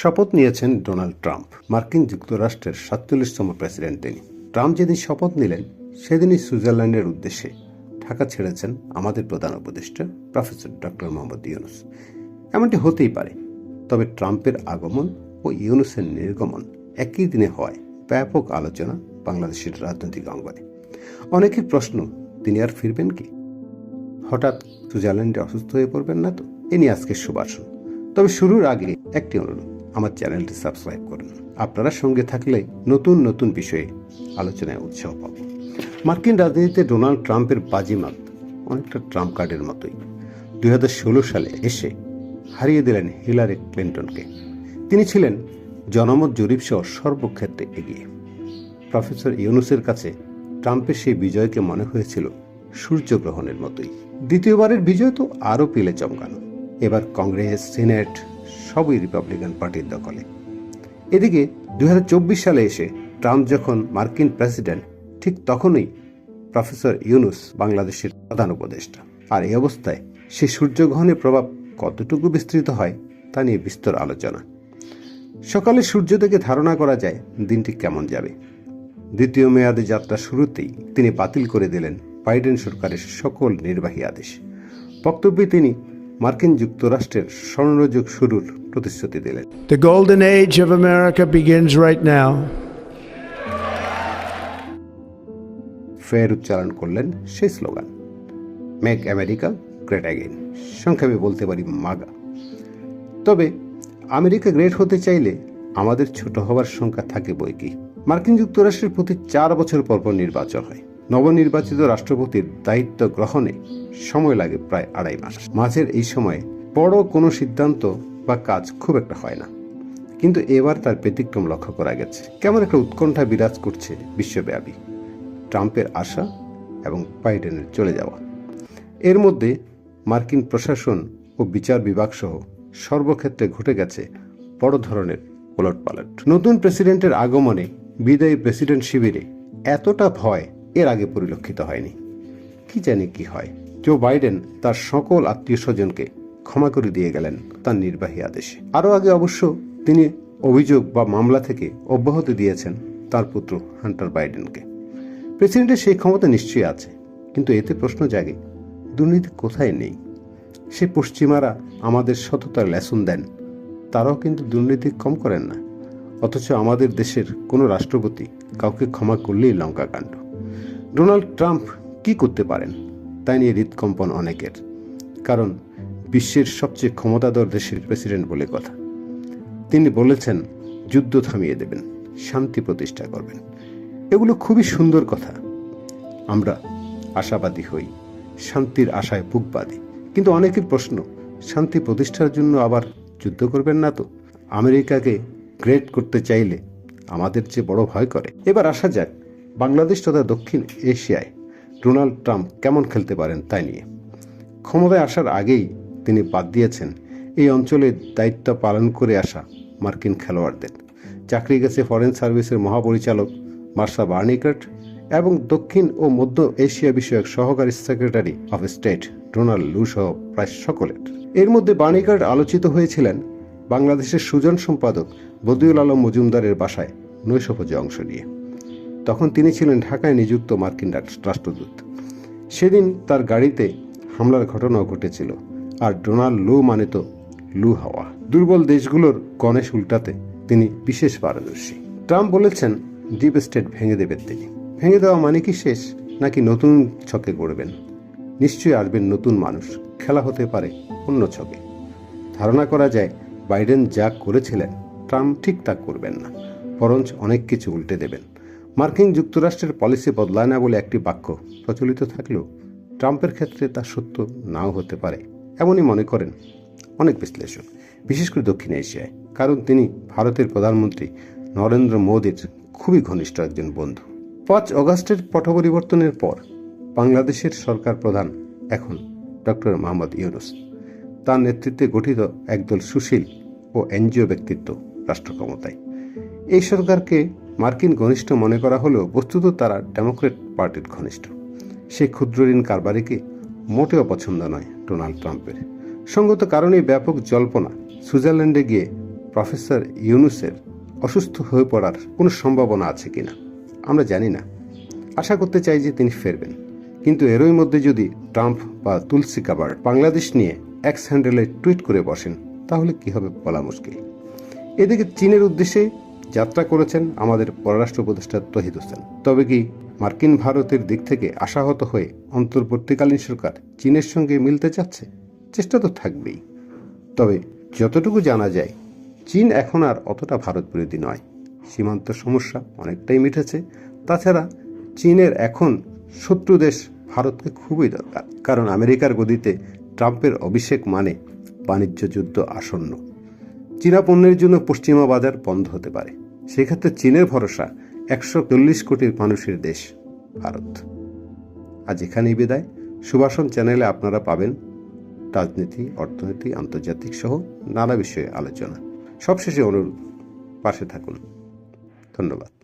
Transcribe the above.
শপথ নিয়েছেন Donald Trump. মার্কিন যুক্তরাষ্ট্রের সাতচল্লিশতম প্রেসিডেন্ট তিনি। ট্রাম্প যেদিন শপথ নিলেন, সেদিনই সুইজারল্যান্ডের উদ্দেশ্যে ঢাকা ছেড়েছেন আমাদের প্রধান উপদেষ্টা প্রফেসর ডক্টর মোহাম্মদ ইউনুস। এমনটি হতেই পারে, তবে ট্রাম্পের আগমন ও ইউনুসের নির্গমন একই দিনে হওয়ায় ব্যাপক আলোচনা বাংলাদেশের রাজনৈতিক অঙ্গনে। অনেকের প্রশ্ন, তিনি আর ফিরবেন কি? হঠাৎ সুইজারল্যান্ডে অসুস্থ হয়ে পড়বেন না তো? এ নিয়ে আজকের সুভাষণ। তবে শুরুর আগে একটি অনুরোধ। আমার চ্যানেলটি সাবস্ক্রাইব করুন। আপনারা সঙ্গে থাকলে নতুন নতুন বিষয়ে আলোচনায় উৎসাহ পাব। মার্কিন রাজনীতিতে ডোনাল্ড ট্রাম্পের বাজিমাত অনেকটা ট্রাম্প কার্ডের মতোই। দুই হাজার ষোলো সালে এসে হারিয়ে দিলেন হিলারি ক্লিন্টনকে। তিনি ছিলেন জনমত জরিপ সহ সর্বক্ষেত্রে এগিয়ে। প্রফেসর ইউনুসের কাছে ট্রাম্পের সেই বিজয়কে মনে হয়েছিল সূর্যগ্রহণের মতোই। দ্বিতীয়বারের বিজয় তো আরও পেলে চমকানো এবার কংগ্রেস, সিনেট সবই রিপাবলিকান পার্টির দখলে। এদিকে দুই সালে এসে ট্রাম্প যখন মার্কিন প্রেসিডেন্ট, ঠিক তখনই প্রফেসর ইউনুস বাংলাদেশের প্রধান উপদেষ্টা। আর এই অবস্থায় সে সূর্যগ্রহণের প্রভাব কতটুকু বিস্তৃত হয়, তা নিয়ে বিস্তর আলোচনা। সকালে সূর্য থেকে ধারণা করা যায় দিনটি কেমন যাবে। দ্বিতীয় মেয়াদে যাত্রা শুরুতেই তিনি বাতিল করে দিলেন বাইডেন সরকারের সকল নির্বাহী আদেশ। বক্তব্যে তিনি মার্কিন যুক্তরাষ্ট্রের স্বর্ণযুগ শুরুর প্রতিশ্রুতি দিলেন। The golden age of America begins right now. ফের উচ্চারণ করলেন সেই slogan. Make America great again সংক্ষেপে বলতে পারি মাগা তবে আমেরিকা গ্রেট হতে চাইলে আমাদের ছোট হওয়ার সংখ্যা থাকে বই কি? মার্কিন যুক্তরাষ্ট্রের প্রতি চার বছর পর পর নির্বাচন হয়। নবনির্বাচিত রাষ্ট্রপতির দায়িত্ব গ্রহণে সময় লাগে প্রায় আড়াই মাস। মাঝের এই সময়ে বড় কোনো সিদ্ধান্ত বা কাজ খুব একটা হয় না। কিন্তু এবার তার ব্যতিক্রম লক্ষ্য করা গেছে। কেমন একটা উৎকণ্ঠা বিরাজ করছে বিশ্বব্যাপী। ট্রাম্পের আশা এবং বাইডেনের চলে যাওয়া। এর মধ্যে মার্কিন প্রশাসন ও বিচার বিভাগ সহ সর্বক্ষেত্রে ঘটে গেছে বড় ধরনের ওলটপালট। নতুন প্রেসিডেন্টের আগমনে বিদায়ী প্রেসিডেন্ট শিবিরে এতটা ভয় এর আগে পরিলক্ষিত হয়নি। কি জানি কি হয়। জো বাইডেন তার সকল আত্মীয় স্বজনকে ক্ষমা করে দিয়ে গেলেন তার নির্বাহী আদেশে। আরও আগে অবশ্য তিনি অভিযোগ বা মামলা থেকে অব্যাহতি দিয়েছেন তার পুত্র হান্টার বাইডেনকে। প্রেসিডেন্টের সেই ক্ষমতা নিশ্চয়ই আছে, কিন্তু এতে প্রশ্ন জাগে, দুর্নীতি কোথায় নেই? সে পশ্চিমারা আমাদের সততার লেসন দেন, তারাও কিন্তু দুর্নীতি কম করেন না, অথচ আমাদের দেশের কোনো রাষ্ট্রপতি কাউকে ক্ষমা করলেই লঙ্কা কাণ্ড ডোনাল্ড ট্রাম্প কি করতে পারেন? তাই নিয়ে হৃদকম্পন অনেকের। কারণ, বিশ্বের সবচেয়ে ক্ষমতাধর দেশের প্রেসিডেন্ট বলে কথা। তিনি বলেছেন, যুদ্ধ থামিয়ে দেবেন, শান্তি প্রতিষ্ঠা করবেন। এগুলো খুবই সুন্দর কথা। আমরা আশাবাদী হই, শান্তির আশায় বুক কিন্তু অনেকের প্রশ্ন, শান্তি প্রতিষ্ঠার জন্য আবার যুদ্ধ করবেন না তো? আমেরিকাকে গ্রেট করতে চাইলে আমাদের যে বড় ভয় করে? এবার আসা যাক বাংলাদেশ তথা দক্ষিণ এশিয়ায় ডোনাল্ড ট্রাম্প কেমন খেলতে পারেন তাই নিয়ে। ক্ষমতায় আসার আগেই তিনি বাদ দিয়েছেন এই অঞ্চলে দায়িত্ব পালন করে আসা মার্কিন খেলোয়াড়দের। চাকরি গেছে ফরেন সার্ভিসের মহাপরিচালক মার্শা বার্নিকাট এবং দক্ষিণ ও মধ্য এশিয়া বিষয়ক সহকারী সেক্রেটারি অফ স্টেট ডোনাল্ড লু সহ প্রায় সকলের। এর মধ্যে বার্নিকাট আলোচিত হয়েছিলেন বাংলাদেশের সুজন সম্পাদক বদিউল আলম মজুমদারের বাসায় নৈশভোজে অংশ নিয়ে। তখন তিনি ছিলেন ঢাকায় নিযুক্ত মার্কিন রাষ্ট্র- রাষ্ট্রদূত। সেদিন তার গাড়িতে হামলার ঘটনাও ঘটেছিল আর ডোনাল্ড লু মানে তো লু হাওয়া। দুর্বল দেশগুলোর গণেশ উল্টাতে তিনি বিশেষ পারদর্শী। ট্রাম্প বলেছেন, ডিপ স্টেট ভেঙে দেবেন তিনি। ভেঙে দেওয়া মানে কি শেষ, নাকি নতুন ছকে গড়বেন? নিশ্চয়ই আসবেন নতুন মানুষ, খেলা হতে পারে অন্য ছকে। ধারণা করা যায়, বাইডেন যা করেছিলেন, ট্রাম্প ঠিক তা করবেন না, বরঞ্চ অনেক কিছু উল্টে দেবেন। মার্কিন যুক্তরাষ্ট্রের পলিসি বদলায় না বলে একটি বাক্য প্রচলিত থাকলেও ট্রাম্পের ক্ষেত্রে তা সত্য নাও হতে পারে, এমনই মনে করেন অনেক বিশ্লেষক, বিশেষ করে দক্ষিণ এশিয়ায়, কারণ তিনি ভারতের প্রধানমন্ত্রী নরেন্দ্র মোদীর খুবই ঘনিষ্ঠ একজন বন্ধু। পাঁচ অগাস্টের পট পরিবর্তনের পর বাংলাদেশের সরকার প্রধান এখন ডক্টর মোহাম্মদ ইউনুস। তার নেতৃত্বে গঠিত একদল সুশীল ও এনজিও ব্যক্তিত্ব রাষ্ট্র ক্ষমতায় এই সরকারকে মার্কিন ঘনিষ্ঠ মনে করা হলেও বস্তুত তারা ডেমোক্রেট পার্টির ঘনিষ্ঠ। সেই ক্ষুদ্র ঋণ কারবারিকে মোটেও পছন্দ নয় ডোনাল্ড ট্রাম্পের। সঙ্গত কারণেই ব্যাপক জল্পনা সুইজারল্যান্ডে গিয়ে প্রফেসর ইউনুসের অসুস্থ হয়ে পড়ার কোনো সম্ভাবনা আছে কিনা, আমরা জানি না। আশা করতে চাই যে তিনি ফেরবেন। কিন্তু এরই মধ্যে যদি ট্রাম্প বা তুলসী কাবার বাংলাদেশ নিয়ে এক্স হ্যান্ডেলে টুইট করে বসেন, তাহলে কি হবে বলা মুশকিল। এদিকে চীনের উদ্দেশ্যে যাত্রা করেছেন আমাদের পররাষ্ট্র উপদেষ্টা তহিদ হোসেন। তবে কি মার্কিন ভারতের দিক থেকে আশাহত হয়ে অন্তর্বর্তীকালীন সরকার চীনের সঙ্গে মিলতে চাচ্ছে? চেষ্টা তো থাকবেই। তবে যতটুকু জানা যায়, চীন এখন আর অতটা ভারত বিরোধী নয়। সীমান্ত সমস্যা অনেকটাই মিটেছে। তাছাড়া চীনের এখন শত্রু দেশ ভারতকে খুবই দরকার। কারণ আমেরিকার গদিতে ট্রাম্পের অভিষেক মানে বাণিজ্য যুদ্ধ আসন্ন। চীনা পণ্যের জন্য পশ্চিমা বাজার বন্ধ হতে পারে। সেক্ষেত্রে চীনের ভরসা একশো চল্লিশ কোটির মানুষের দেশ, ভারত। আজ এখানেই বিদায়। সুভাষণ চ্যানেলে আপনারা পাবেন রাজনীতি, অর্থনীতি, আন্তর্জাতিক সহ নানা বিষয়ে আলোচনা। সবশেষে অনুরোধ, পাশে থাকুন। ধন্যবাদ।